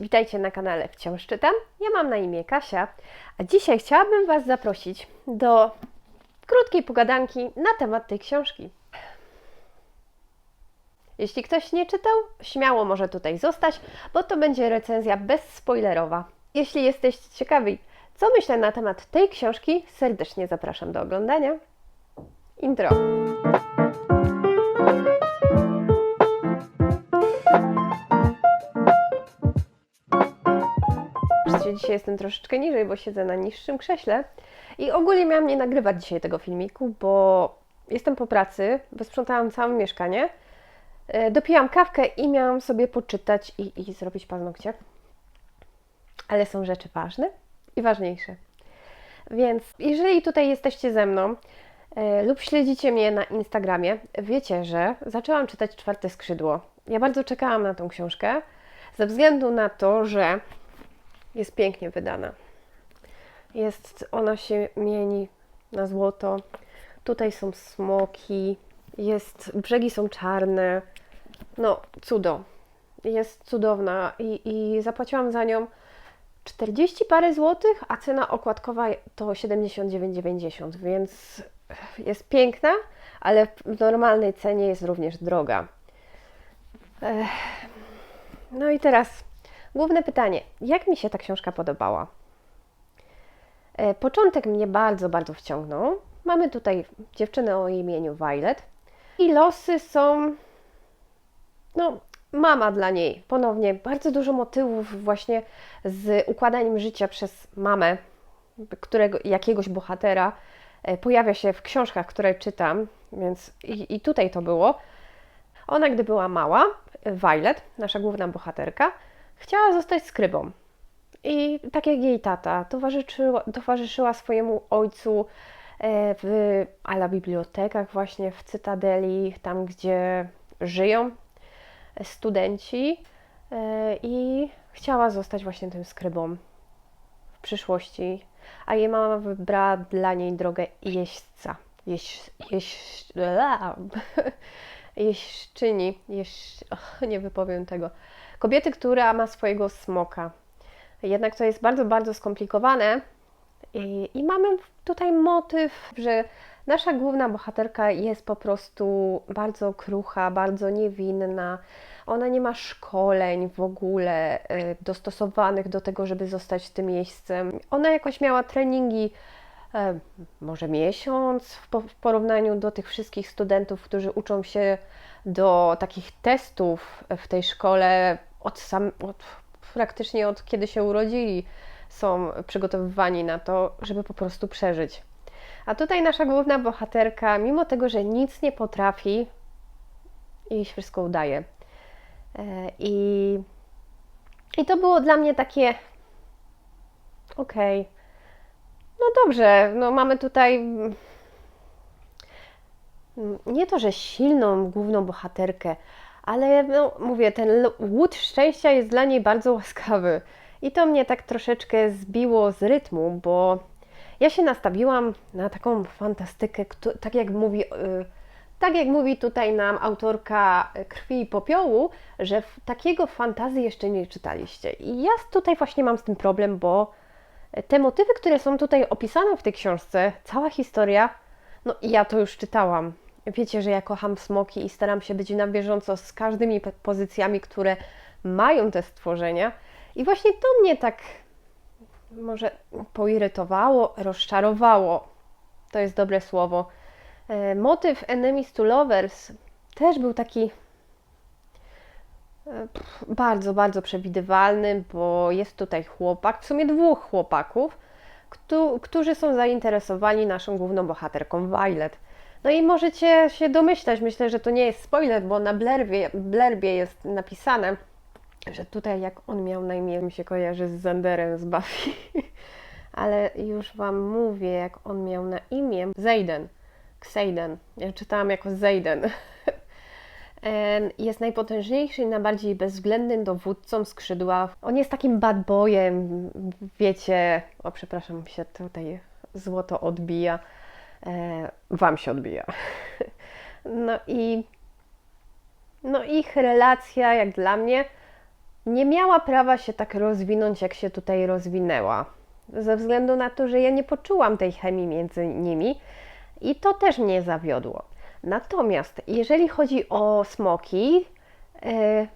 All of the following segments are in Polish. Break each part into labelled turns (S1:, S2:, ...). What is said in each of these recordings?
S1: Witajcie na kanale Wciąż Czytam. Ja mam na imię Kasia, a dzisiaj chciałabym Was zaprosić do krótkiej pogadanki na temat tej książki. Jeśli ktoś nie czytał, śmiało może tutaj zostać, bo to będzie recenzja bezspoilerowa. Jeśli jesteście ciekawi, co myślę na temat tej książki, serdecznie zapraszam do oglądania. Intro. Dzisiaj jestem troszeczkę niżej, bo siedzę na niższym krześle. I ogólnie miałam nie nagrywać dzisiaj tego filmiku, bo jestem po pracy, wysprzątałam całe mieszkanie, e, dopijam kawkę i miałam sobie poczytać i, i zrobić paznokcie. Ale są rzeczy ważne i ważniejsze. Więc jeżeli tutaj jesteście ze mną e, lub śledzicie mnie na Instagramie, wiecie, że zaczęłam czytać Czwarte Skrzydło. Ja bardzo czekałam na tą książkę, ze względu na to, że jest pięknie wydana. Jest, ona się mieni na złoto. Tutaj są smoki, jest, brzegi są czarne. No, cudo. Jest cudowna i, i zapłaciłam za nią 40 parę złotych, a cena okładkowa to 79,90, więc jest piękna, ale w normalnej cenie jest również droga. No i teraz Główne pytanie, jak mi się ta książka podobała? E, początek mnie bardzo, bardzo wciągnął. Mamy tutaj dziewczynę o imieniu Violet i losy są, no, mama dla niej. Ponownie bardzo dużo motywów właśnie z układaniem życia przez mamę którego, jakiegoś bohatera e, pojawia się w książkach, które czytam, więc i, i tutaj to było. Ona, gdy była mała, Violet, nasza główna bohaterka, Chciała zostać skrybą. I tak jak jej tata, towarzyszyła, towarzyszyła swojemu ojcu e, w ala bibliotekach, właśnie w Cytadeli, tam gdzie żyją studenci e, i chciała zostać właśnie tym skrybą w przyszłości, a jej mama wybrała dla niej drogę jeźdźca. Jeź, jeź, jeźdźczyni, jeź, oh, nie wypowiem tego kobiety, która ma swojego smoka. Jednak to jest bardzo, bardzo skomplikowane i, i mamy tutaj motyw, że nasza główna bohaterka jest po prostu bardzo krucha, bardzo niewinna. Ona nie ma szkoleń w ogóle y, dostosowanych do tego, żeby zostać tym miejscem. Ona jakoś miała treningi y, może miesiąc w porównaniu do tych wszystkich studentów, którzy uczą się do takich testów w tej szkole od, sam, od praktycznie od kiedy się urodzili, są przygotowywani na to, żeby po prostu przeżyć. A tutaj nasza główna bohaterka, mimo tego, że nic nie potrafi, jej się wszystko udaje. E, I, i to było dla mnie takie okej. Okay. No dobrze, no mamy tutaj mm, nie to, że silną główną bohaterkę, ale no, mówię, ten łód szczęścia jest dla niej bardzo łaskawy. I to mnie tak troszeczkę zbiło z rytmu, bo ja się nastawiłam na taką fantastykę, tak jak mówi, y, tak jak mówi tutaj nam autorka Krwi i Popiołu, że takiego fantazji jeszcze nie czytaliście. I ja tutaj właśnie mam z tym problem, bo te motywy, które są tutaj opisane w tej książce, cała historia, no ja to już czytałam. Wiecie, że ja kocham smoki i staram się być na bieżąco z każdymi pozycjami, które mają te stworzenia. I właśnie to mnie tak może poirytowało, rozczarowało. To jest dobre słowo. E, motyw Enemies to Lovers też był taki e, bardzo, bardzo przewidywalny, bo jest tutaj chłopak, w sumie dwóch chłopaków, którzy są zainteresowani naszą główną bohaterką Violet. No i możecie się domyślać, myślę, że to nie jest spoiler, bo na blerbie, blerbie jest napisane, że tutaj jak on miał na imię, mi się kojarzy z Zanderem z Buffy. Ale już Wam mówię, jak on miał na imię. Zayden. Xaden. Ja czytałam jako Zayden. Jest najpotężniejszy i najbardziej bezwzględnym dowódcą skrzydła. On jest takim bad boyem, wiecie. O, przepraszam, się tutaj złoto odbija. E, wam się odbija. No i no ich relacja, jak dla mnie, nie miała prawa się tak rozwinąć, jak się tutaj rozwinęła. Ze względu na to, że ja nie poczułam tej chemii między nimi i to też mnie zawiodło. Natomiast jeżeli chodzi o smoki, e,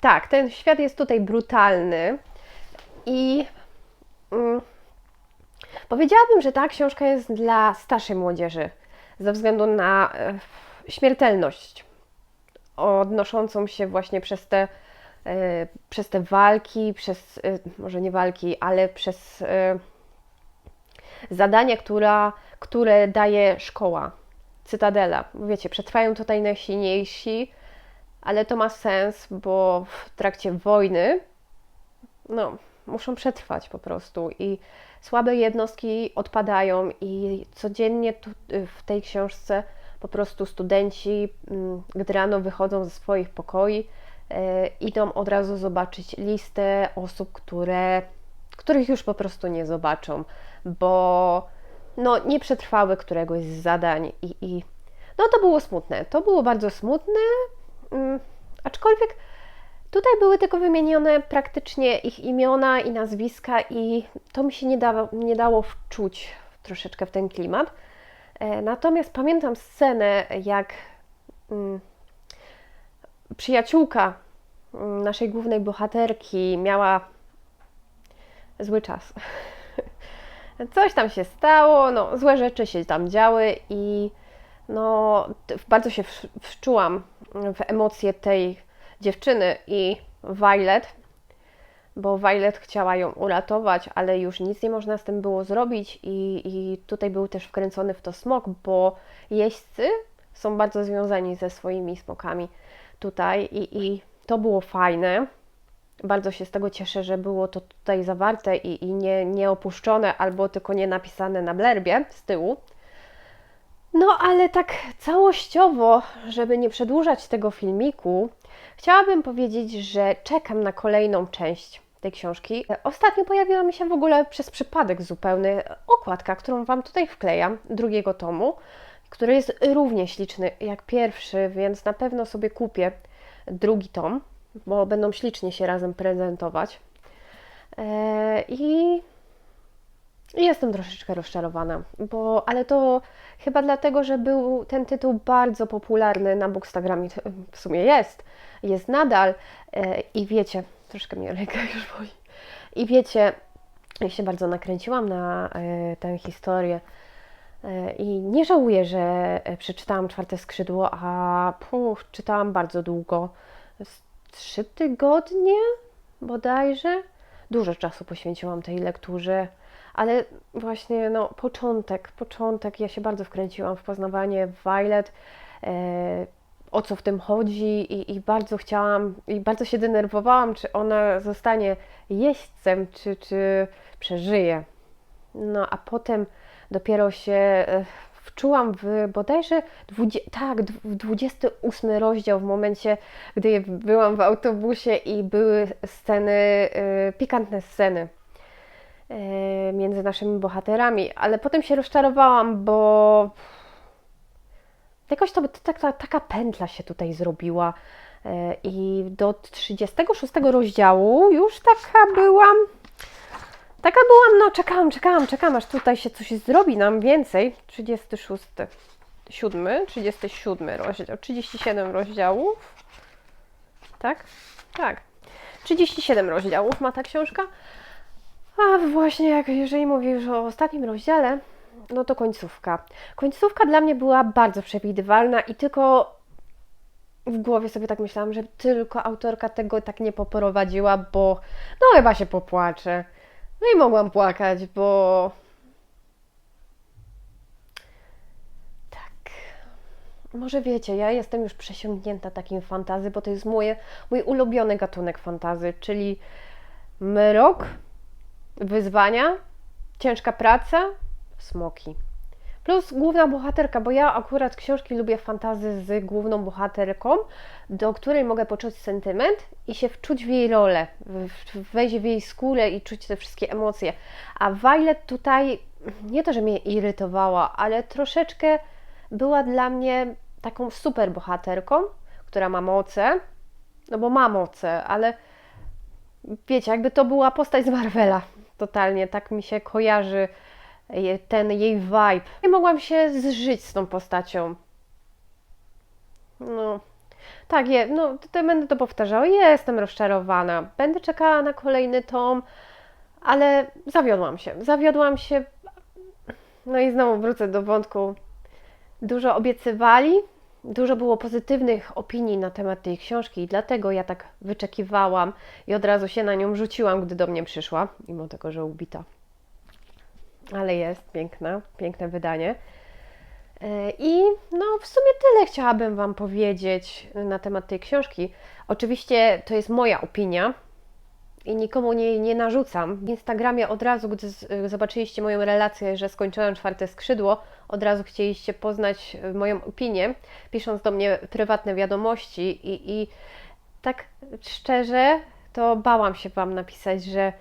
S1: tak, ten świat jest tutaj brutalny i mm, powiedziałabym, że ta książka jest dla starszej młodzieży ze względu na e, śmiertelność odnoszącą się właśnie przez te, e, przez te walki, przez, e, może nie walki, ale przez zadania, która, które daje szkoła, cytadela. Wiecie, przetrwają tutaj najsilniejsi, ale to ma sens, bo w trakcie wojny no, muszą przetrwać po prostu i słabe jednostki odpadają i codziennie tu, w tej książce po prostu studenci, mm, gdy rano wychodzą ze swoich pokoi, e, idą od razu zobaczyć listę osób, które, których już po prostu nie zobaczą, bo no, nie przetrwały któregoś z zadań i, i no to było smutne. To było bardzo smutne, mm, aczkolwiek tutaj były tylko wymienione praktycznie ich imiona i nazwiska i to mi się nie dało, nie dało wczuć troszeczkę w ten klimat. E, natomiast pamiętam scenę, jak mm, przyjaciółka mm, naszej głównej bohaterki miała zły czas. Coś tam się stało, no, złe rzeczy się tam działy i no, bardzo się wczułam w emocje tej dziewczyny i Violet, bo Violet chciała ją uratować, ale już nic nie można z tym było zrobić i, i tutaj był też wkręcony w to smok, bo jeźdźcy są bardzo związani ze swoimi smokami tutaj i, i to było fajne. Bardzo się z tego cieszę, że było to tutaj zawarte i, i nie, nie opuszczone albo tylko nie napisane na blerbie z tyłu. No ale tak całościowo, żeby nie przedłużać tego filmiku, chciałabym powiedzieć, że czekam na kolejną część tej książki. Ostatnio pojawiła mi się w ogóle przez przypadek zupełny okładka, którą Wam tutaj wklejam, drugiego tomu, który jest równie śliczny jak pierwszy, więc na pewno sobie kupię drugi tom, bo będą ślicznie się razem prezentować. Eee, I jestem troszeczkę rozczarowana, bo, ale to chyba dlatego, że był ten tytuł bardzo popularny na Bookstagramie, w sumie jest, jest nadal eee, i wiecie, troszkę mnie ręka już boli. I wiecie, ja się bardzo nakręciłam na e, tę historię e, i nie żałuję, że e, przeczytałam Czwarte Skrzydło, a puf, czytałam bardzo długo. Trzy tygodnie bodajże. Dużo czasu poświęciłam tej lekturze, ale właśnie no, początek, początek, ja się bardzo wkręciłam w poznawanie Violet, o co w tym chodzi i, i, bardzo chciałam, i bardzo się denerwowałam, czy ona zostanie jeźdźcem, czy, czy przeżyje. No a potem dopiero się e, wczułam w bodajże 20, tak, w 28 rozdział, w momencie, gdy byłam w autobusie i były sceny, e, pikantne sceny e, między naszymi bohaterami, ale potem się rozczarowałam, bo jakoś to, taka pętla się tutaj zrobiła. E, I do 36 rozdziału już taka byłam. Taka byłam, no czekałam, czekałam, czekałam, aż tutaj się coś zrobi nam więcej. 36, 7, 37 rozdział, 37 rozdziałów. Tak? Tak. 37 rozdziałów ma ta książka. A właśnie, jak jeżeli mówisz o ostatnim rozdziale, no to końcówka. Końcówka dla mnie była bardzo przewidywalna i tylko w głowie sobie tak myślałam, że tylko autorka tego tak nie poprowadziła, bo no chyba się popłaczę. No i mogłam płakać, bo tak. Może wiecie, ja jestem już przesiągnięta takim fantazy, bo to jest moje, mój ulubiony gatunek fantazy, czyli mrok, wyzwania, ciężka praca, smoki. Plus główna bohaterka, bo ja akurat książki lubię fantazy z główną bohaterką, do której mogę poczuć sentyment i się wczuć w jej rolę, wejść w jej skórę i czuć te wszystkie emocje. A Violet tutaj nie to, że mnie irytowała, ale troszeczkę była dla mnie taką super bohaterką, która ma moce, no bo ma moce, ale wiecie, jakby to była postać z Marvela. Totalnie, tak mi się kojarzy ten jej vibe. Nie mogłam się zżyć z tą postacią. No, tak, je, no, tutaj będę to powtarzała. Jestem rozczarowana. Będę czekała na kolejny tom, ale zawiodłam się. Zawiodłam się. No i znowu wrócę do wątku. Dużo obiecywali, dużo było pozytywnych opinii na temat tej książki i dlatego ja tak wyczekiwałam i od razu się na nią rzuciłam, gdy do mnie przyszła, mimo tego, że ubita. Ale jest piękna, piękne wydanie. E, I no, w sumie tyle chciałabym Wam powiedzieć na temat tej książki. Oczywiście to jest moja opinia i nikomu nie, nie narzucam. W Instagramie od razu, gdy z- zobaczyliście moją relację, że skończyłam czwarte skrzydło, od razu chcieliście poznać e, moją opinię, pisząc do mnie prywatne wiadomości i, i tak szczerze to bałam się Wam napisać, że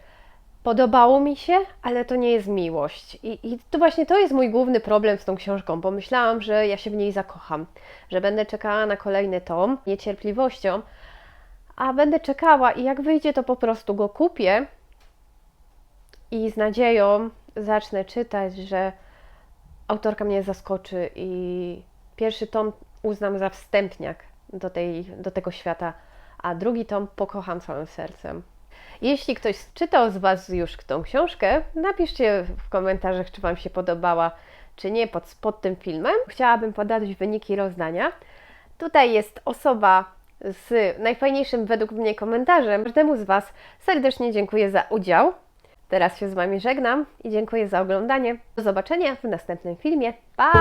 S1: Podobało mi się, ale to nie jest miłość. I, I to właśnie to jest mój główny problem z tą książką, bo myślałam, że ja się w niej zakocham, że będę czekała na kolejny tom niecierpliwością, a będę czekała i jak wyjdzie, to po prostu go kupię i z nadzieją zacznę czytać, że autorka mnie zaskoczy i pierwszy tom uznam za wstępniak do, tej, do tego świata, a drugi tom pokocham całym sercem. Jeśli ktoś czytał z Was już tą książkę, napiszcie w komentarzach, czy Wam się podobała, czy nie pod, pod tym filmem. Chciałabym podać wyniki rozdania. Tutaj jest osoba z najfajniejszym według mnie komentarzem. Każdemu z Was serdecznie dziękuję za udział. Teraz się z Wami żegnam i dziękuję za oglądanie. Do zobaczenia w następnym filmie. Pa!